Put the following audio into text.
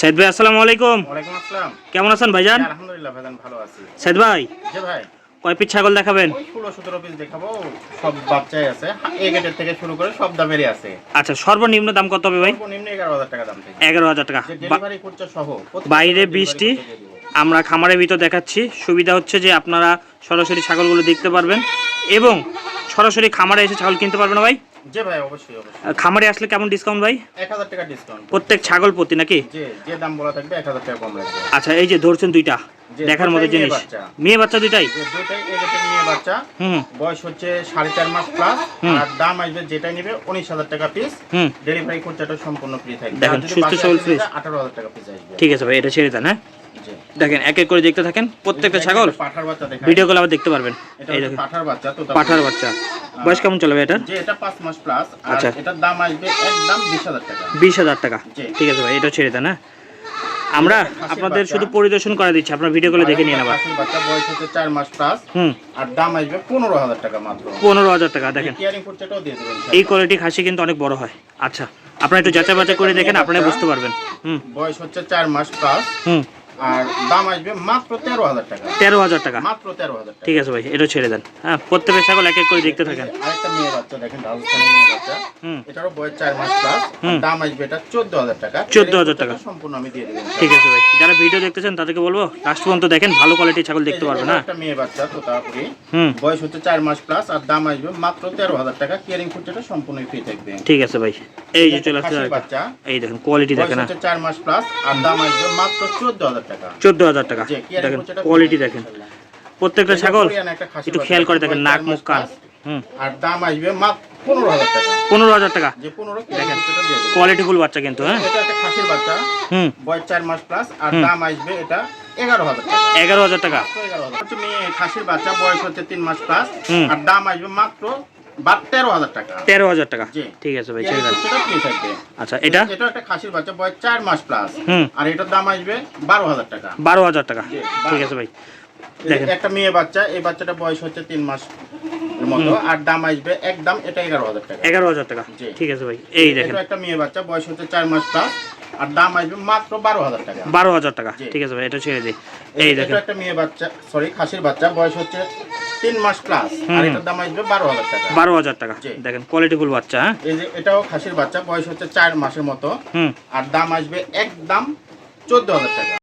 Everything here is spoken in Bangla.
সাইদ ভাই আসসালামু আলাইকুম। ওয়ালাইকুম আসসালাম। কেমন আছেন ভাইজান? আলহামদুলিল্লাহ ভাইজান ভালো আছি। সাইদ ভাই কয় পিস ছাগল দেখাবেন? ওই ষোলো সতেরো পিস দেখাবো সব বাচ্চাই আছে। এ গেটের থেকে শুরু করে সব দামেরই আছে। আচ্ছা সর্বনিম্ন দাম কত হবে ভাই? সর্বনিম্ন এগারো হাজার টাকা দাম থেকে। এগারো হাজার টাকা। ডেলিভারি খরচা সহ বাইরে বৃষ্টি। আমরা খামারের ভিতর দেখাচ্ছি। সুবিধা হচ্ছে যে আপনারা সরাসরি ছাগলগুলো দেখতে পারবেন। এবং সরাসরি খামারে এসে ছাগল কিনতে পারবেন ভাই? যে ভাই অবশ্যই অবশ্যই। খামারে আসলে কেমন ডিসকাউন্ট ভাই? টাকা ডিসকাউন্ট প্রত্যেক ছাগল প্রতি নাকি? যে যে দাম বলা থাকবে এক হাজার টাকা কম রাখবে আচ্ছা এই যে ধরছেন দুইটা দেখার মতো জিনিস। মেয়ে বাচ্চা দুইটাই? যে দুটাই মেয়ে বাচ্চা। হুম। বয়স হচ্ছে সাড়ে চার মাস প্লাস আর দাম আসবে যেটাই নেবে উনিশ হাজার টাকা পিস হুম। ডেলিভারি খরচাটা সম্পূর্ণ ফ্রি থাকবে। দেখেন, সুস্থ সবল এসে ফ্রিজ। নিতে আঠারো হাজার টাকা পিস আসবে। ঠিক আছে ভাই এটা ছেড়ে দেন হ্যাঁ? দেখেন এক এক করে দেখতে থাকেন প্রত্যেকটা ছাগল বাচ্চা ভিডিও কল আবার দেখতে পারবেন। এটা এই দেখেন। পাঠার বাচ্চা তো পাঠার বাচ্চা। বয়স কেমন চলবে এটা যে এটা পাঁচ মাস প্লাস আর আচ্ছা। এটার দাম আসবে একদম বিশ হাজার টাকা। বিশ হাজার টাকা। ঠিক আছে ভাই এটা ছেড়ে দেন হ্যাঁ? আমরা আপনাদের শুধু পরিদর্শন করে দিচ্ছি আপনার ভিডিও কলে দেখে নিয়ে পাখির বাচ্চা বয়স হচ্ছে চার মাস প্লাস হুম। আর দাম আসবে পনেরো হাজার টাকা মাত্র। পনেরো হাজার টাকা দেখেন। কেয়ারিং খরচাটাও দিয়ে দেবেন এই কোয়ালিটি খাসি কিন্তু অনেক বড় হয়। আচ্ছা আপনারা একটু যাচাই বাছাই করে দেখেন আপনারা বুঝতে পারবেন। হুম। বয়স হচ্ছে চার মাস প্লাস হুম। আর দাম আসবে মাত্র তেরো হাজার টাকা। তেরো হাজার টাকা। মাত্র তেরো হাজার ঠিক আছে ভাই এটা ছেড়ে দেন। হ্যাঁ প্রত্যেকের ছাগল এক এক করে দেখতে থাকেন। আরেকটা মেয়ে বাচ্চা দেখেন রাজস্থানের মেয়ে বাচ্চা। এটারও বয়স চার মাস প্লাস। দাম আসবে এটা চোদ্দ হাজার টাকা। 14,000 টাকা। সম্পূর্ণ আমি দিয়ে দেবেন ঠিক আছে ভাই যারা ভিডিও দেখতেছেন তাদেরকে বলব লাস্ট পর্যন্ত দেখেন ভালো কোয়ালিটির ছাগল দেখতে পারবেন না। একটা মেয়ে বাচ্চা তো তারপরে হুম। বয়স হচ্ছে চার মাস প্লাস আর দাম আসবে মাত্র তেরো হাজার টাকা। কেয়ারিং খরচাটা সম্পূর্ণ ফ্রি থাকবে। ঠিক আছে ভাই এই যে চলে আসছে বাচ্চা। এই দেখেন কোয়ালিটি দেখেন হ্যাঁ। চার মাস প্লাস আর দাম আসবে মাত্র চোদ্দ হাজার টাকা। চোদ্দ হাজার টাকা। দেখেন কোয়ালিটি দেখেন। প্রত্যেকটা ছাগল একটা খেয়াল করে দেখেন নাক মুখ কান। আর দাম আসবে মাত্র পনেরো হাজার টাকা। পনেরো হাজার টাকা। যে পনেরো দেখেন। কোয়ালিটি ফুল বাচ্চা কিন্তু হ্যাঁ। এটা একটা খাসির বাচ্চা। হুম। বয়স চার মাস প্লাস আর দাম আসবে এটা এগারো হাজার টাকা। এগারো হাজার টাকা। 11,000 হচ্ছে মেয়ে খাসির বাচ্চা বয়স হচ্ছে তিন মাস প্লাস আর দাম আসবে মাত্র তেরো হাজার টাকা। তেরো হাজার টাকা। ঠিক আছে ভাই খরচাটা free আচ্ছা এটা? এটা একটা খাসির বাচ্চা বয়স চার মাস প্লাস আর এটার দাম আসবে বারো হাজার টাকা। বারো হাজার টাকা। ঠিক আছে ভাই। একটা মেয়ে বাচ্চা এই বাচ্চাটা বয়স হচ্ছে তিন মাস মতো আর দাম আসবে একদম এটা এগারো হাজার টাকা। এগারো হাজার টাকা। ঠিক আছে ভাই এই দেখেন। এটা একটা মেয়ে বাচ্চা বয়স হচ্ছে চার মাস প্লাস আর দাম আসবে মাত্র বারো হাজার টাকা। বারো হাজার টাকা। ঠিক আছে ভাই এটা ছেড়ে দিই এই এটা দেখেন। একটা মেয়ে বাচ্চা সরি খাসির বাচ্চা বয়স হচ্ছে তিন মাস প্লাস আর এটার দাম আসবে বারো হাজার টাকা। বারো হাজার টাকা। দেখেন কোয়ালিটিফুল বাচ্চা হ্যাঁ? এই যে এটাও খাসির বাচ্চা বয়স হচ্ছে চার মাসের মতো। আর দাম আসবে একদম চোদ্দ হাজার টাকা।